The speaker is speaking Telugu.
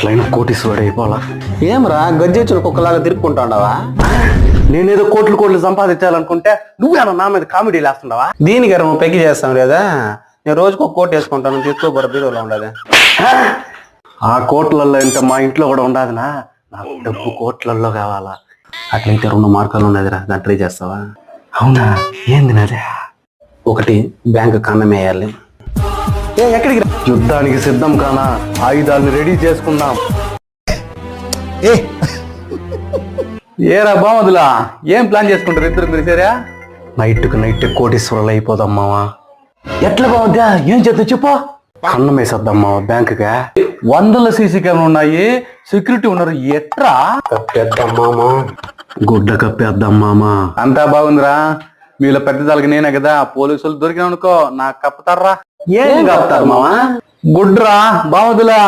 ఎట్లయినా కోటీశ్వరుడు అయిపోవాలా? ఏమరా గజ్జెచ్చులు కుక్కలాగా తిరుక్కుంటాండవా? నేనేదో కోట్లు కోట్లు సంపాదించాలనుకుంటే నువ్వేనా నా మీద కామెడీ లేస్తుండవా? దీనికి నువ్వు పెగ్గి చేస్తాం లేదా? నేను రోజుకు ఒక కోట్ వేసుకుంటాను తీసుకోబోర బీరులో ఉండదు. ఆ కోట్లలో ఇంత మా ఇంట్లో కూడా ఉండదునా? నాకు డబ్బు కోట్లలో కావాలా? అట్లయితే రెండు మార్కాలు ఉన్నదిరా దాన్ని ట్రై చేస్తావా? అవునా? ఏంది నాదే? ఒకటి బ్యాంక్ కన్నం వేయాలి. ఏ ఎక్కడికి? యుద్ధానికి సిద్ధం కానా? ఆయుధాలను రెడీ చేసుకుందాం. ఏ. ఏరా బామదులా? ఏం ప్లాన్ చేసుకుంటారు ఇద్దరు మీరు సరే? నైట్కి నైట్ కోటీశ్వరులు అయిపోదాం మావా. ఎట్లా బాగుందా ఏం చేద్దాం చెప్పు. కన్నం వేసేద్దాం మావా బ్యాంకుగా వందల సీసీ కెమెరా ఉన్నాయి. సెక్యూరిటీ ఉన్నారు. ఎట్రా? కప్పేద్దాం మామ. గుడ్డ కప్పేద్దాం మామా. అంతా బాగుందిరా. మీలో పెద్ద తలకి నేనే కదా. పోలీసులు దొరికిన అనుకో నాకు కప్పుతారా? ఏం కప్పుతారు మామా గుడ్రా బావదులా?